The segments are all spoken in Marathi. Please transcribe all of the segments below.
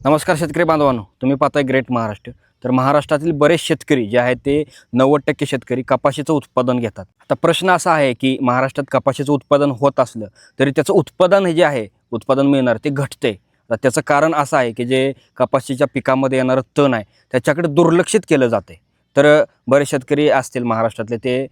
नमस्कार शेतकरी बांधवांनो तुम्ही पाहताय ग्रेट महाराष्ट्र तर महाराष्ट्रातील बरेच शेतकरी जे आहेत ते नव्वद टक्के शेतकरी कपाशीचं उत्पादन घेतात. आता प्रश्न असा आहे की महाराष्ट्रात कपाशीचं उत्पादन होत असलं तरी त्याचं उत्पादन हे जे आहे उत्पादन मिळणार ते घटते तर त्याचं कारण असं आहे की जे कपाशीच्या पिकामध्ये येणारं तण आहे त्याच्याकडे दुर्लक्षित केलं जाते तर बरेच शेतकरी असतील महाराष्ट्रातले ते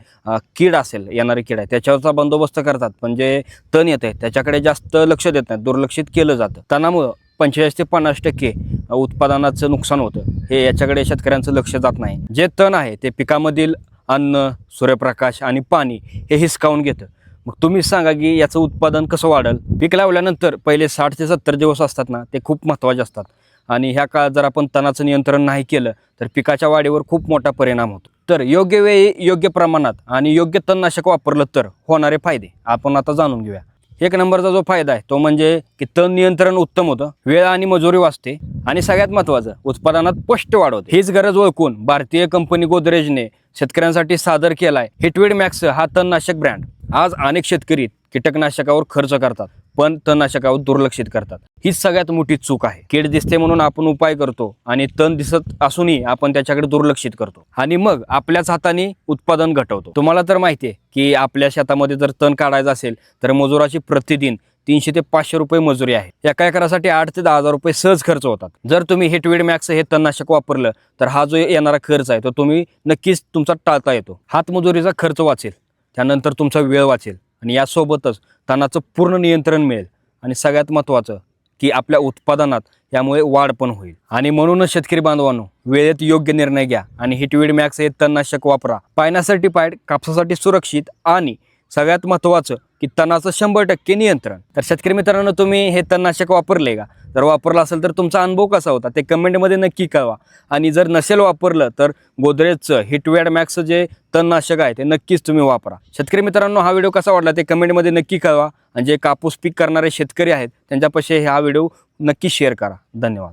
कीड असेल येणारी कीड आहे त्याच्यावरचा बंदोबस्त करतात. पण जे तण येते त्याच्याकडे जास्त लक्ष देत नाही दुर्लक्षित केलं जातं. तणामुळं पंचेचाळीस ते पन्नास टक्के उत्पादनाचं नुकसान होतं. हे याच्याकडे शेतकऱ्यांचं लक्ष जात नाही. जे तण आहे ते पिकामधील अन्न सूर्यप्रकाश आणि पाणी हे हिसकावून घेतं. मग तुम्ही सांगा की याचं उत्पादन कसं वाढेल? पीक लावल्यानंतर पहिले साठ ते सत्तर दिवस असतात ना ते खूप महत्त्वाचे असतात. आणि ह्या काळात जर आपण तणाचं नियंत्रण नाही केलं तर पिकाच्या वाढीवर खूप मोठा परिणाम होतो. तर योग्य वेळी योग्य प्रमाणात आणि योग्य तणनाशक वापरलं तर होणारे फायदे आपण आता जाणून घेऊया. एक नंबरचा जो फायदा आहे तो म्हणजे की तण नियंत्रण उत्तम होतं वेळ आणि मजुरी वाचते आणि सगळ्यात महत्त्वाचं उत्पादनात स्पष्ट वाढ होते. हीच गरज ओळखून भारतीय कंपनी गोदरेजने शेतकऱ्यांसाठी सादर केलाय हिटवेड मॅक्स हा तणनाशक ब्रँड आज अनेक शेतकरी कीटकनाशकावर खर्च करतात. पण तणनाशकावर दुर्लक्षित करतात. हीच सगळ्यात मोठी चूक आहे. कीड दिसते म्हणून आपण उपाय करतो आणि तण दिसत असूनही आपण त्याच्याकडे दुर्लक्षित करतो. आणि मग आपल्याच हाताने उत्पादन घटवतो. तुम्हाला तर माहिती आहे की आपल्या शेतामध्ये जर तण काढायचं असेल तर मजुराची प्रतिदिन तीनशे ते पाचशे रुपये मजुरी आहे. एका एकरासाठी आठ ते दहा हजार रुपये सहज खर्च होतात. जर तुम्ही हिटवेड मॅक्स हे तणनाशक वापरलं तर हा जो येणारा खर्च आहे तो तुम्ही नक्कीच तुमचा टाळता येतो. हातमजुरीचा खर्च वाचेल. त्यानंतर तुमचा वेळ वाचेल. आणि यासोबतच तणाचं पूर्ण नियंत्रण मिळेल. आणि सगळ्यात महत्त्वाचं की आपल्या उत्पादनात यामुळे वाढ पण होईल. आणि म्हणूनच शेतकरी बांधवांनो वेळेत योग्य निर्णय घ्या. आणि हिटवीड मॅक्स हे तणनाशक वापरा. पायना पायड कापसासाठी सुरक्षित आणि सगळ्यात महत्त्वाचं की तणाचं शंभर टक्के नियंत्रण. तर शेतकरी मित्रांनो तुम्ही हे तणनाशक वापरले का? जर वापरलं असेल तर तुमचा अनुभव कसा होता? ते कमेंटमध्ये नक्की कळवा. आणि जर नसेल वापरलं तर गोदरेजचं हिटवॅड मॅक्सचं जे तणनाशक आहे ते नक्कीच तुम्ही वापरा. शेतकरी मित्रांनो हा व्हिडिओ कसा वाटला ते कमेंटमध्ये नक्की कळवा. आणि जे कापूस पीक करणारे शेतकरी आहेत त्यांच्यापाशी हा व्हिडिओ नक्की शेअर करा. धन्यवाद.